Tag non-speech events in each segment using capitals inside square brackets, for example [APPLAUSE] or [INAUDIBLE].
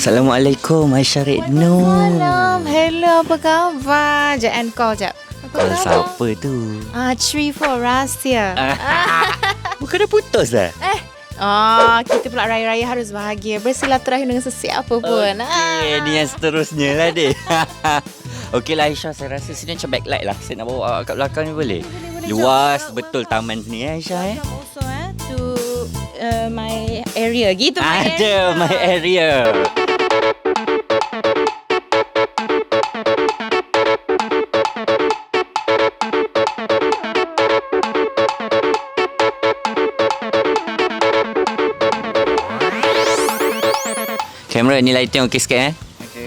Assalamualaikum Aisyah Redno. Malam. Hello, apa khabar? Jap and call jap. Kau siapa tu? Ah, three four rahsia. [LAUGHS] Bukan dah putus dah? Eh. Ah, kita pula raya-raya harus bahagia bersilaturahim dengan sesiapa pun. Okey, ni yang seterusnya lah dek. [LAUGHS] Okey lah Aisyah, saya rasa sini macam backlight lah. Saya nak bawa awak kat belakang ni boleh? boleh, Luas jom. betul taman ni eh, Aisyah eh. Welcome also eh to uh, my area. Gitu my area. Ada my area. Kamera ni lighting okey sikit eh? Okey.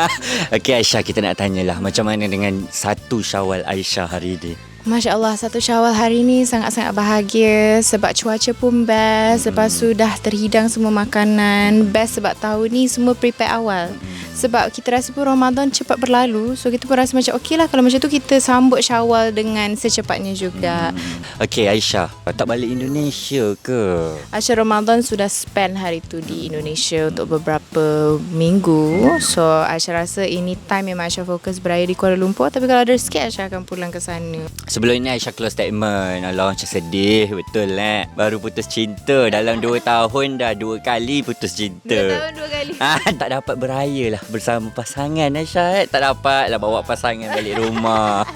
[LAUGHS] Okey Aisyah kita nak tanyalah macam mana dengan satu Syawal Aisyah hari ini? Masya Allah, satu syawal hari ni sangat-sangat bahagia sebab cuaca pun best. Lepas tu dah terhidang semua makanan. Best sebab tahun ni semua prepare awal. Sebab kita rasa pun Ramadan cepat berlalu. So kita pun rasa macam okey lah kalau macam tu kita sambut syawal dengan secepatnya juga. Okey Aisyah, tak balik Indonesia ke? Aisyah Ramadan sudah spend hari tu di Indonesia untuk beberapa minggu. So Aisyah rasa ini time memang Aisyah fokus beraya di Kuala Lumpur. Tapi kalau ada rezeki Aisyah akan pulang ke sana. Sebelum ini Aisyah close statement Alah macam sedih Betul lah Baru putus cinta Dalam 2 tahun dah dua kali putus cinta dua kali. Ah, [LAUGHS] tak dapat beraya lah bersama pasangan Aisyah eh. Tak dapat lah bawa pasangan balik rumah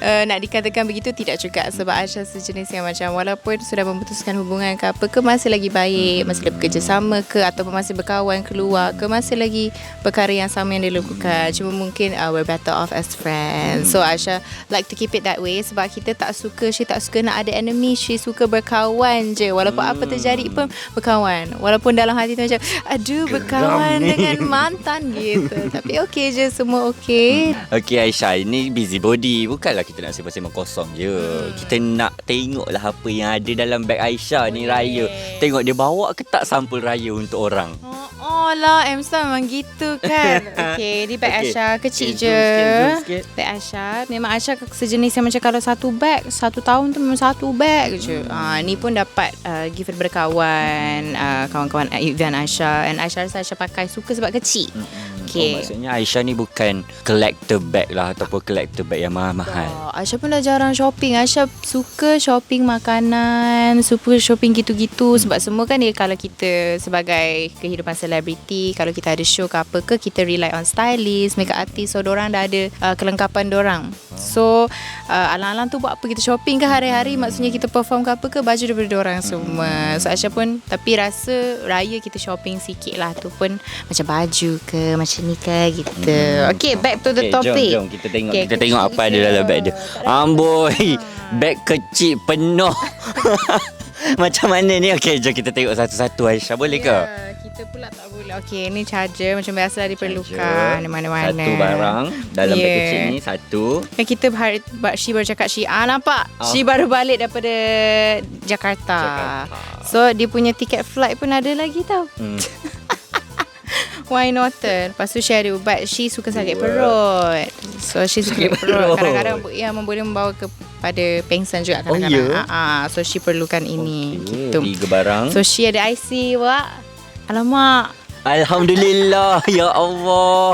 Uh, [LAUGHS] nak dikatakan begitu tidak juga sebab Aisyah sejenis yang macam walaupun sudah memutuskan hubungan ke apa ke masih lagi baik, masih lagi bekerja sama ke ataupun masih berkawan keluar ke masih lagi perkara yang sama yang dia lakukan. Cuma mungkin uh, we're better off as friends. So Aisyah like to keep it that way sebab kita tak suka, she tak suka nak ada enemy, she suka berkawan je. Walaupun apa terjadi pun berkawan. Walaupun dalam hati tu macam aduh berkawan dengan mantan gitu. [LAUGHS] Tapi okey je, semua okey. Okey Aisyah Ini busy body Bukanlah kita nak sembang-sembang kosong je Hmm. Kita nak tengok lah Apa yang ada dalam beg Aisyah ni raya Tengok dia bawa ke tak sampul raya untuk orang Oh, oh lah Amstar memang gitu kan. [LAUGHS] Okay Di bag Okey. Aisyah Kecil Okey, je. zoom sikit, zoom sikit. Bag Aisyah Memang Aisyah sejenis yang macam Kalau satu bag Satu tahun tu memang satu bag je. Hmm. ah, Ni pun dapat uh, Gift daripada kawan uh, Kawan-kawan event Aisyah And Aisyah rasa Aisyah pakai Suka sebab kecil Okay. Oh, maksudnya Aisyah ni bukan collector bag lah ataupun collector bag yang mahal-mahal. Oh, Aisyah pun dah jarang shopping. Aisyah suka shopping makanan, suka shopping gitu-gitu sebab semua kan dia kalau kita sebagai kehidupan selebriti, kalau kita ada show ke apa ke, kita rely on stylist, makeup artist. So, orang dah ada uh, kelengkapan orang. So, uh, alang-alang tu buat apa kita shopping ke hari-hari, maksudnya kita perform ke apa ke, baju daripada orang semua. So, Aisyah pun tapi rasa raya kita shopping sikit lah tu pun macam baju ke, macam ni ke gitu. Okay, back to the Okay, topic. Jom, jom kita tengok Okay, kita tengok apa ada dalam beg dia. Ada Amboi, beg kecil penuh. [LAUGHS] [LAUGHS] Macam mana ni? Okey, jom kita tengok satu-satu Aisyah. Boleh ke? Ya, kita pula tak. Okey, ni charger macam biasa diperlukan di mana-mana. Satu barang dalam beg Ya. kecil ni satu. Kan kita hari, ba- She baru cakap She ah nampak Oh. She baru balik daripada Jakarta. Jakarta. So dia punya tiket flight pun ada lagi tau Hmm. [LAUGHS] Why not Lepas tu she ada ubat She suka sakit Dua. perut So she suka Sakit perut. Kadang-kadang Ya boleh membawa kepada Pengsan juga Oh, kadang-kadang ya? Ah, ah, So she perlukan ini gitu. Tiga barang. So she ada IC Wak Alamak Alhamdulillah ya Allah.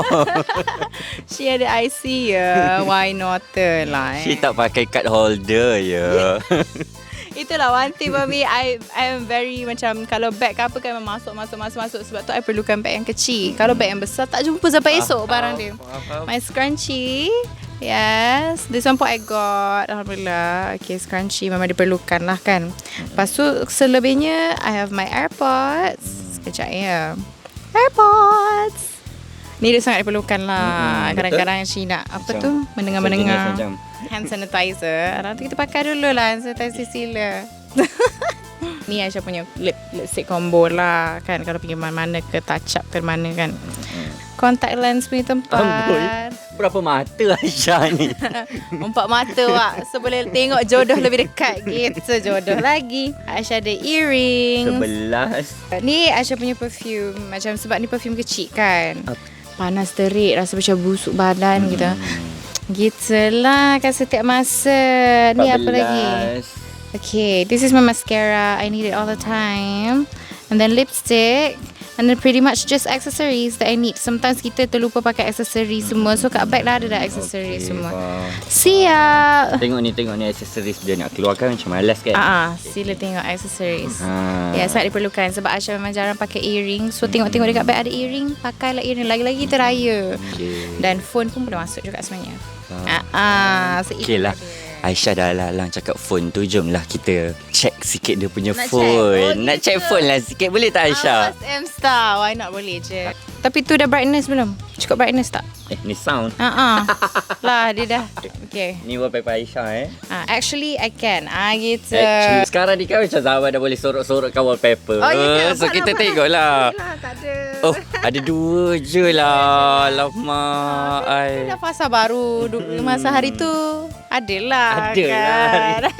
[LAUGHS] She ada IC ya. Why not lah eh. She tak pakai card holder ya. [LAUGHS] Itulah one thing for me I I am very macam Kalau bag ke apa kan masuk masuk masuk masuk. Sebab tu I perlukan bag yang kecil. Kalau bag yang besar Tak jumpa sampai esok barang dia. My scrunchie Yes This one pun I got. Alhamdulillah. Okay scrunchie Memang diperlukan lah kan. Lepas tu Selebihnya I have my airpods. Sekejap ya Airpods Ni dia sangat diperlukan lah Mm-mm, Kadang-kadang she nak Apa Macam tu Mendengar-mendengar hand sanitizer. Tu kita pakai dulu lah hand sanitizer sila. [LAUGHS] Ni Aisyah punya lip lipstick combo lah kan kalau pergi mana-mana ke touch up ke mana kan. Contact lens punya tempat. Amboi. Berapa mata [LAUGHS] Aisyah ni? [LAUGHS] Empat mata wak. So boleh tengok jodoh lebih dekat gitu jodoh lagi. Aisyah ada earrings. Sebelas. Ni Aisyah punya perfume Macam sebab ni perfume kecil kan Apa? Panas terik Rasa macam busuk badan hmm. gitu Gitulah kan setiap masa Ni apa lagi Okay This is my mascara I need it all the time And then lipstick And then pretty much just accessories that I need. Sometimes kita terlupa pakai accessories semua. So kat bag lah ada dah accessories semua. Faham. Siap. Tengok ni, tengok ni accessories dia nak keluarkan macam malas kan? Ah, ah, sila tengok accessories. Ha. Ya, sangat diperlukan sebab Aisyah memang jarang pakai earring. So tengok-tengok dekat bag ada earring, pakailah earring. Lagi-lagi kita raya. Okay. Dan phone pun boleh masuk juga sebenarnya. Ah, ah, so Okay lah. dia. Aisyah dah lalang cakap phone tu Jomlah kita check sikit dia punya Nak check? phone Oh, Nak check phone lah sikit Boleh tak Aisyah? Awas M Star. Why not boleh je. Tapi tu dah brightness belum? Cukup brightness tak? Eh ni sound Ah ah. [LAUGHS] lah dia dah. Okay. Ni wallpaper Aisyah eh Ah, actually I can. Ah gitu. Actually, sekarang ni kan macam zaman dah boleh sorok-sorokkan wallpaper Oh, ya ke? So kita lah, tengok lah tak ada. Oh ada dua je lah [LAUGHS] Lama Ada ai. fasa baru masa hari tu. Adalah Ada lah kan. [LAUGHS]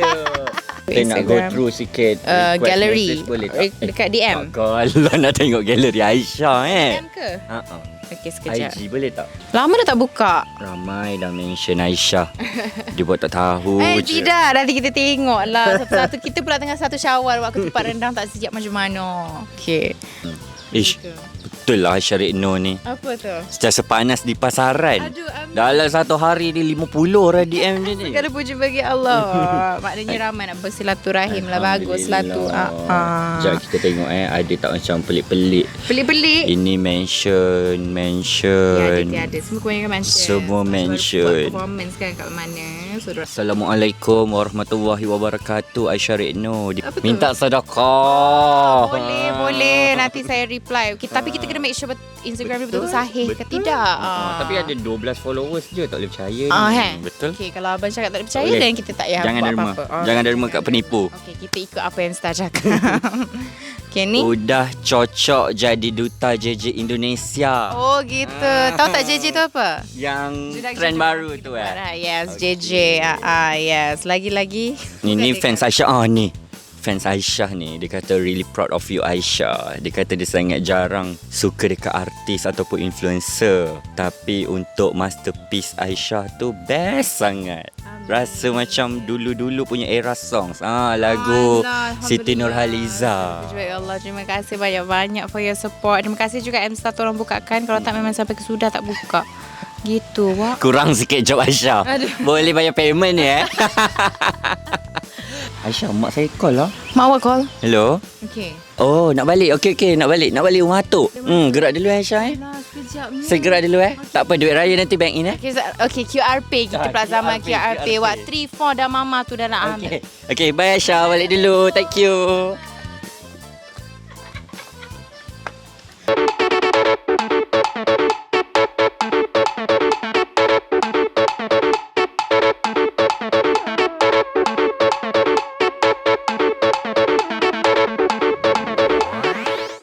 Kita nak go through sikit Uh, request gallery. message boleh tak? Re- dekat DM. Kalau [LAUGHS] nak tengok gallery Aisyah eh DM ke? Ha-ha. Okey sekejap. IG boleh tak? Lama dah tak buka. Ramai dah mention Aisyah Dia buat tak tahu Eh je tidak Nanti kita tengok lah Satu-satu Kita pula tengah satu syawal Waktu tempat [LAUGHS] rendang tak siap macam mana Okay Ish, betul lah Aisyah Rekno ni Apa tu? Setiasa panas di pasaran Aduh, amin. Dalam satu hari dia 50 orang DM dia ni Segala puji bagi Allah [LAUGHS] Maknanya ramai nak bersilaturahim lah Baguslah tu ah, ah. Sekejap kita tengok eh Ada tak macam pelik-pelik Pelik-pelik Ini mention Ya, Mention ada, ada. Semua kebanyakan mention. Semua mention. buat Performance kan kat mana. Dorang- Assalamualaikum warahmatullahi wabarakatuh Aisyah Rekno? Minta sedekah boleh, boleh. Nanti saya reply. Okay, tapi kita kena make sure Instagram dia betul-betul sahih ke tidak. Ah, Tapi ada 12 followers je Tak boleh percaya Ah, ni. eh. Betul Okay, kalau abang cakap tak ada percaya, Boleh. dan kita tak payah Jangan buat derma apa-apa. Oh, Jangan derma kat penipu Okay, kita ikut apa yang Star cakap. [LAUGHS] okay, ni. Udah cocok jadi duta JJ Indonesia Oh, gitu. Tahu tak JJ tu apa? Yang Jedak trend baru tu eh Ah, yes, JJ. Ah, ah, yes. Lagi-lagi. Ni ni fans Aisyah ah ni. Fans Aisyah ni dia kata really proud of you Aisyah. Dia kata dia sangat jarang suka dekat artis ataupun influencer. Tapi untuk masterpiece Aisyah tu best sangat. Rasa macam dulu-dulu punya era songs. Ah lagu Alah, Siti. Nurhaliza. Ya Allah, terima kasih banyak-banyak for your support. Terima kasih juga M-Star tolong bukakan. Kalau tak memang sampai ke sudah tak buka. Gitu, wah. Kurang sikit job Aisyah. Aduh. Boleh bayar payment ni eh. [LAUGHS] Aisyah, mak saya call lah. Mak awak call. Hello. Okay. Oh, nak balik. Okey, okey. Nak balik. Nak balik rumah tu. Hmm, gerak dulu Aisyah eh. Lah, sekejap ni. Saya gerak dulu eh. Tak apa, duit raya nanti bank in eh. Okay, so- okay, QR Pay. Kita Ah, pula zaman QR Pay, QR Pay. Wak Pay. 3, 4 dah mama tu dah nak ambil. Okey. Okey, bye Aisyah. Balik dulu. Thank you.